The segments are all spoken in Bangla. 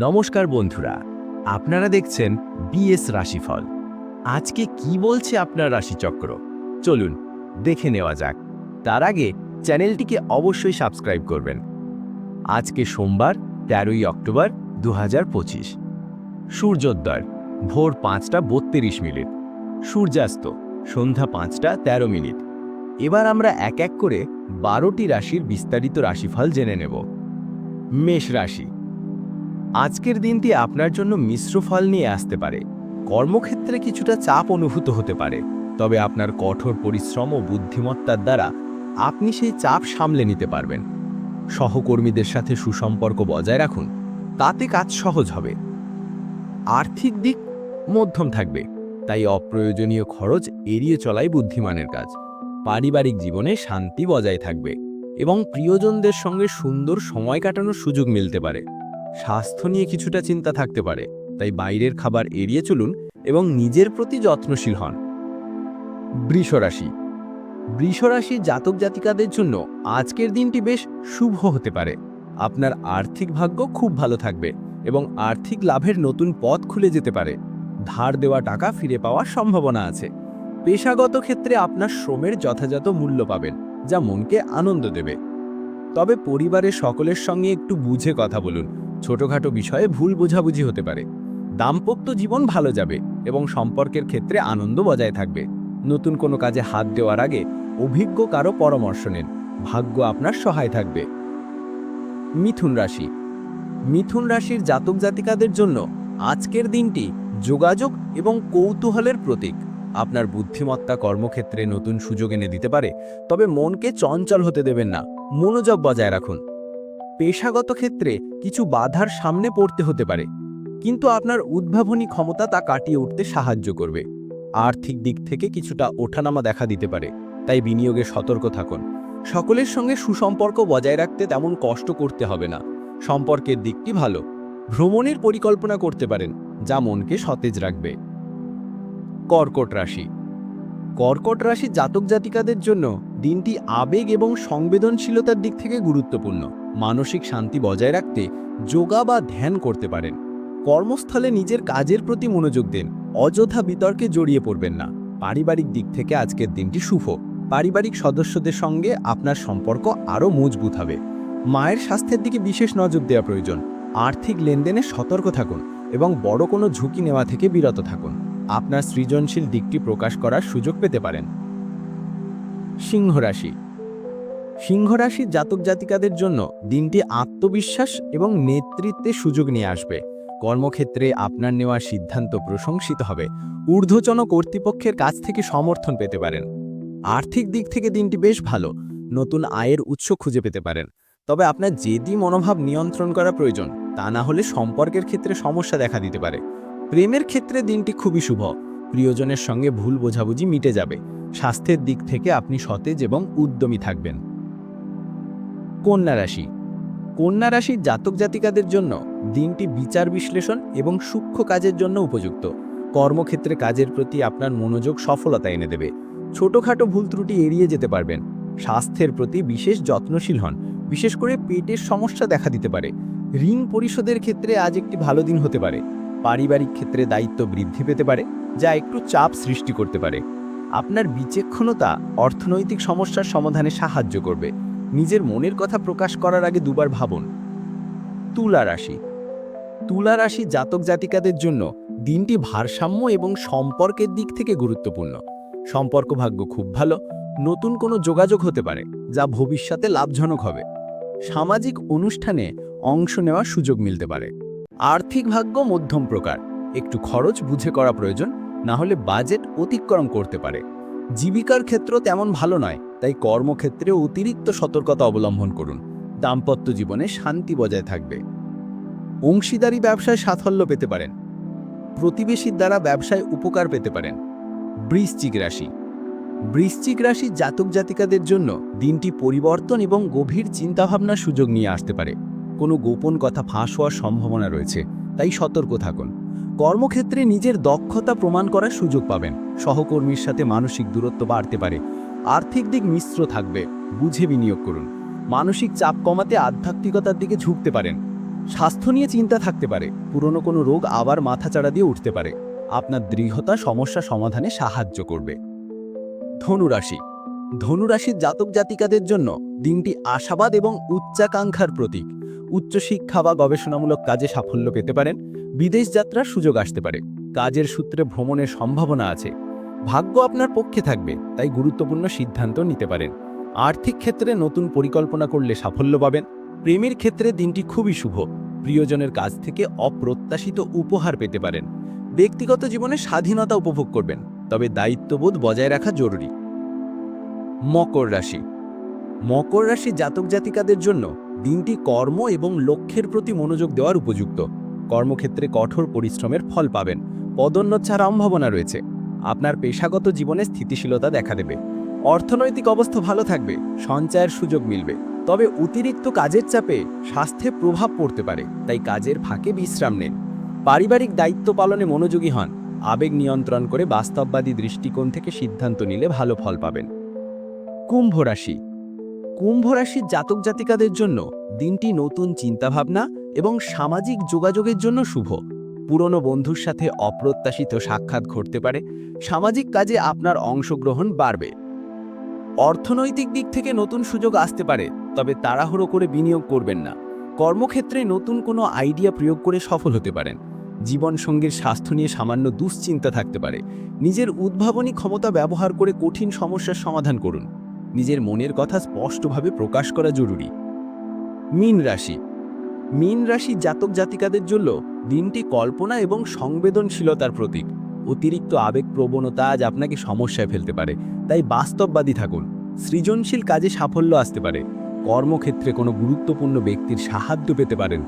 নমস্কার বন্ধুরা, আপনারা দেখছেন বিএস রাশিফল। আজকে কি বলছে আপনার রাশিচক্র? চলুন দেখে নেওয়া যাক। তার আগে চ্যানেলটিকে অবশ্যই সাবস্ক্রাইব করবেন। আজকে সোমবার, তেরোই অক্টোবর দু সূর্যোদয়, ভোর পাঁচটা বত্রিশ মিনিট। সূর্যাস্ত, সন্ধ্যা পাঁচটা তেরো মিনিট। এবার আমরা এক এক করে বারোটি রাশির বিস্তারিত রাশিফল জেনে নেব। মেষ রাশি আজকের দিনটি আপনার জন্য মিশ্র ফল নিয়ে আসতে পারে। কর্মক্ষেত্রে কিছুটা চাপ অনুভূত হতে পারে, তবে আপনার কঠোর পরিশ্রম ও বুদ্ধিমত্তার দ্বারা আপনি সেই চাপ সামলে নিতে পারবেন। সহকর্মীদের সাথে সুসম্পর্ক বজায় রাখুন, তাতে কাজ সহজ হবে। আর্থিক দিক মধ্যম থাকবে, তাই অপ্রয়োজনীয় খরচ এড়িয়ে চলাই বুদ্ধিমানের কাজ। পারিবারিক জীবনে শান্তি বজায় থাকবে এবং প্রিয়জনদের সঙ্গে সুন্দর সময় কাটানোর সুযোগ মিলতে পারে। স্বাস্থ্য নিয়ে কিছুটা চিন্তা থাকতে পারে, তাই বাইরের খাবার এড়িয়ে চলুন এবং নিজের প্রতি যত্নশীল হন। বৃষরাশি বৃষরাশি জাতক জাতিকাদের জন্য আজকের দিনটি বেশ শুভ হতে পারে। আপনার আর্থিক ভাগ্য খুব ভালো থাকবে এবং আর্থিক লাভের নতুন পথ খুলে যেতে পারে। ধার দেওয়া টাকা ফিরে পাওয়ার সম্ভাবনা আছে। পেশাগত ক্ষেত্রে আপনার শ্রমের যথাযথ মূল্য পাবেন, যা মনকে আনন্দ দেবে। তবে পরিবারের সকলের সঙ্গে একটু বুঝে কথা বলুন ছোটখাটো বিষয়ে ভুল বোঝাবুঝি হতে পারে। দাম্পত্য জীবন ভালো যাবে এবং সম্পর্কের ক্ষেত্রে আনন্দ বজায় থাকবে। নতুন কোনো কাজে হাত দেওয়ার আগে অভিজ্ঞ কারও পরামর্শ নেন। ভাগ্য আপনার সহায় থাকবে। মিথুন রাশি। মিথুন রাশির জাতক জাতিকাদের জন্য আজকের দিনটি যোগাযোগ এবং কৌতূহলের প্রতীক। আপনার বুদ্ধিমত্তা কর্মক্ষেত্রে নতুন সুযোগ এনে দিতে পারে, তবে মনকে চঞ্চল হতে দেবেন না। মনোযোগ বজায় রাখুন। পেশাগত ক্ষেত্রে কিছু বাধার সামনে পড়তে হতে পারে। কিন্তু আপনার উদ্ভাবনী ক্ষমতা তা কাটিয়ে উঠতে সাহায্য করবে। আর্থিক দিক থেকে কিছুটা ওঠানামা দেখা দিতে পারে, তাই বিনিয়োগে সতর্ক থাকুন। সকলের সঙ্গে সুসম্পর্ক বজায় রাখতে তেমন কষ্ট করতে হবে না। সম্পর্কের দিকটি ভালো। ভ্রমণের পরিকল্পনা করতে পারেন, যা মনকে সতেজ রাখবে। কর্কট রাশি। কর্কট রাশি জাতক জাতিকাদের জন্য দিনটি আবেগ এবং সংবেদনশীলতার দিক থেকে গুরুত্বপূর্ণ। মানসিক শান্তি বজায় রাখতে যোগা বা ধ্যান করতে পারেন। কর্মস্থলে নিজের কাজের প্রতি মনোযোগ দিন। অযথা বিতর্কে জড়িয়ে পড়বেন না। পারিবারিক দিক থেকে আজকের দিনটি শুভ। পারিবারিক সদস্যদের সঙ্গে আপনার সম্পর্ক আরও মজবুত হবে। মায়ের স্বাস্থ্যের দিকে বিশেষ নজর দেওয়া প্রয়োজন। আর্থিক লেনদেনে সতর্ক থাকুন এবং বড় কোনো ঝুঁকি নেওয়া থেকে বিরত থাকুন। আপনার সৃজনশীল দিকটি প্রকাশ করার সুযোগ পেতে পারেন। সিংহ রাশি সিংহ রাশির জাতক জাতিকাদের জন্য দিনটি আত্মবিশ্বাস এবং নেতৃত্বে সুযোগ নিয়ে আসবে। কর্মক্ষেত্রে আপনার নেওয়া সিদ্ধান্ত প্রশংসিত হবে। ঊর্ধ্বতন কর্তৃপক্ষের কাছ থেকে সমর্থন পেতে পারেন। আর্থিক দিক থেকে দিনটি বেশ ভালো। নতুন আয়ের উৎস খুঁজে পেতে পারেন। তবে আপনার জেদি মনোভাব নিয়ন্ত্রণ করা প্রয়োজন। তা না হলে সম্পর্কের ক্ষেত্রে সমস্যা দেখা দিতে পারে। প্রেমের ক্ষেত্রে দিনটি খুবই শুভ। প্রিয়জনের সঙ্গে ভুল বোঝাবুঝি মিটে যাবে। স্বাস্থ্যের দিক থেকে আপনি সতেজ এবং উদ্যমী থাকবেন। কন্যা রাশি। কন্যা রাশির জাতক জাতিকাদের জন্য দিনটি বিচার বিশ্লেষণ এবং সূক্ষ্ম কাজের জন্য উপযুক্ত। কর্মক্ষেত্রে কাজের প্রতি আপনার মনোযোগ সফলতা এনে দেবে। ছোটোখাটো ভুল ত্রুটি এড়িয়ে যেতে পারবেন। স্বাস্থ্যের প্রতি বিশেষ যত্নশীল হন। বিশেষ করে পেটের সমস্যা দেখা দিতে পারে। ঋণ পরিশোধের ক্ষেত্রে আজ একটি ভালো দিন হতে পারে। পারিবারিক ক্ষেত্রে দায়িত্ব বৃদ্ধি পেতে পারে, যা একটু চাপ সৃষ্টি করতে পারে। আপনার বিচক্ষণতা অর্থনৈতিক সমস্যার সমাধানে সাহায্য করবে। নিজের মনের কথা প্রকাশ করার আগে দুবার ভাবুন। তুলা রাশি। তুলা রাশি জাতক জাতিকাদের জন্য দিনটি ভারসাম্য এবং সম্পর্কের দিক থেকে গুরুত্বপূর্ণ। সম্পর্ক ভাগ্য খুব ভালো, নতুন কোনো যোগাযোগ হতে পারে, যা ভবিষ্যতে লাভজনক হবে। সামাজিক অনুষ্ঠানে অংশ নেওয়ার সুযোগ মিলতে পারে। আর্থিক ভাগ্য মধ্যম প্রকার, একটু খরচ বুঝে করা প্রয়োজন, না হলে বাজেট অতিক্রম করতে পারে। জীবিকার ক্ষেত্র তেমন ভালো নয় তাই কর্মক্ষেত্রে অতিরিক্ত সতর্কতা অবলম্বন করুন। দাম্পত্য জীবনে শান্তি বজায় থাকবে। অংশীদারি ব্যবসায় সাফল্য পেতে পারেন। প্রতিবেশীর দ্বারা ব্যবসায় উপকার পেতে পারেন। বৃশ্চিক রাশি। বৃশ্চিক রাশি জাতক জাতিকাদের জন্য দিনটি পরিবর্তন এবং গভীর চিন্তাভাবনার সুযোগ নিয়ে আসতে পারে। কোনো গোপন কথা ফাঁস হওয়ার সম্ভাবনা রয়েছে, তাই সতর্ক থাকুন। কর্মক্ষেত্রে নিজের দক্ষতা প্রমাণ করার সুযোগ পাবেন। সহকর্মীর সাথে মানসিক দূরত্ব বাড়তে পারে। আর্থিক দিক মিশ্র থাকবে, বুঝে বিনিয়োগ করুন। মানসিক চাপ কমাতে আধ্যাত্মিকতার দিকে ঝুঁকতে পারেন। স্বাস্থ্য নিয়ে চিন্তা থাকতে পারে, পুরনো কোনো রোগ আবার মাথাচাড়া দিয়ে উঠতে পারে। আপনার দৃঢ়তা সমস্যা সমাধানে সাহায্য করবে। ধনুরাশি। ধনুরাশির জাতক জাতিকাদের জন্য দিনটি আশাবাদ এবং উচ্চাকাঙ্ক্ষার প্রতীক। উচ্চশিক্ষা বা গবেষণামূলক কাজে সাফল্য পেতে পারেন। বিদেশ যাত্রার সুযোগ আসতে পারে। কাজের সূত্রে ভ্রমণের সম্ভাবনা আছে। ভাগ্য আপনার পক্ষে থাকবে, তাই গুরুত্বপূর্ণ সিদ্ধান্ত নিতে পারেন। আর্থিক ক্ষেত্রে নতুন পরিকল্পনা করলে সাফল্য পাবেন। প্রেমের ক্ষেত্রে দিনটি খুবই শুভ। প্রিয়জনের কাছ থেকে অপ্রত্যাশিত উপহার পেতে পারেন। ব্যক্তিগত জীবনে স্বাধীনতা উপভোগ করবেন, তবে দায়িত্ববোধ বজায় রাখা জরুরি। মকর রাশি। মকর রাশি জাতক জাতিকাদের জন্য দিনটি কর্ম এবং লক্ষ্যের প্রতি মনোযোগ দেওয়ার উপযুক্ত। কর্মক্ষেত্রে কঠোর পরিশ্রমের ফল পাবেন। পদোন্নত ছাড়া সম্ভাবনা রয়েছে। আপনার পেশাগত জীবনে স্থিতিশীলতা দেখা দেবে। অর্থনৈতিক অবস্থা ভালো থাকবে, সঞ্চয়ের সুযোগ মিলবে। তবে অতিরিক্ত কাজের চাপে স্বাস্থ্যে প্রভাব পড়তে পারে, তাই কাজের ফাঁকে বিশ্রাম নেন। পারিবারিক দায়িত্ব পালনে মনোযোগী হন, আবেগ নিয়ন্ত্রণ করে বাস্তববাদী দৃষ্টিকোণ থেকে সিদ্ধান্ত নিলে ভালো ফল পাবেন। কুম্ভ রাশি। কুম্ভ রাশির জাতক জাতিকাদের জন্য দিনটি নতুন চিন্তাভাবনা এবং সামাজিক যোগাযোগের জন্য শুভ। পুরনো বন্ধুর সাথে অপ্রত্যাশিত সাক্ষাৎ ঘটতে পারে, সামাজিক কাজে আপনার অংশগ্রহণ বাড়বে। অর্থনৈতিক দিক থেকে নতুন সুযোগ আসতে পারে, তবে তাড়াহুড়ো করে বিনিয়োগ করবেন না। কর্মক্ষেত্রে নতুন কোনো আইডিয়া প্রয়োগ করে সফল হতে পারেন। জীবনসঙ্গীর স্বাস্থ্য নিয়ে সামান্য দুশ্চিন্তা থাকতে পারে। নিজের উদ্ভাবনী ক্ষমতা ব্যবহার করে কঠিন সমস্যার সমাধান করুন। নিজের মনের কথা স্পষ্টভাবে প্রকাশ করা জরুরি। মীন রাশি। মীন রাশি জাতক জাতিকাদের জন্য দিনটি কল্পনা এবং সংবেদনশীলতার প্রতীক। অতিরিক্ত আবেগ প্রবণতা আজ আপনাকে সমস্যায় ফেলতে পারে। তাই বাস্তববাদী থাকুন। সৃজনশীল কাজে সাফল্য আসতে পারে। কর্মক্ষেত্রে কোনো গুরুত্বপূর্ণ ব্যক্তির সাহায্য পেতে পারেন।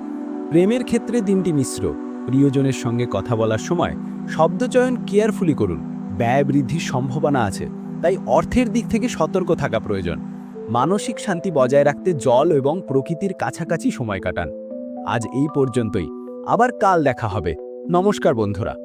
প্রেমের ক্ষেত্রে দিনটি মিশ্র। প্রিয়জনের সঙ্গে কথা বলার সময় শব্দচয়ন কেয়ারফুলি করুন। ব্যয় বৃদ্ধির সম্ভাবনা আছে, তাই অর্থের দিক থেকে সতর্ক থাকা প্রয়োজন। মানসিক শান্তি বজায় রাখতে জল এবং প্রকৃতির কাছাকাছি সময় কাটান। আজ এই পর্যন্তই। আবার কাল দেখা হবে। নমস্কার বন্ধুরা।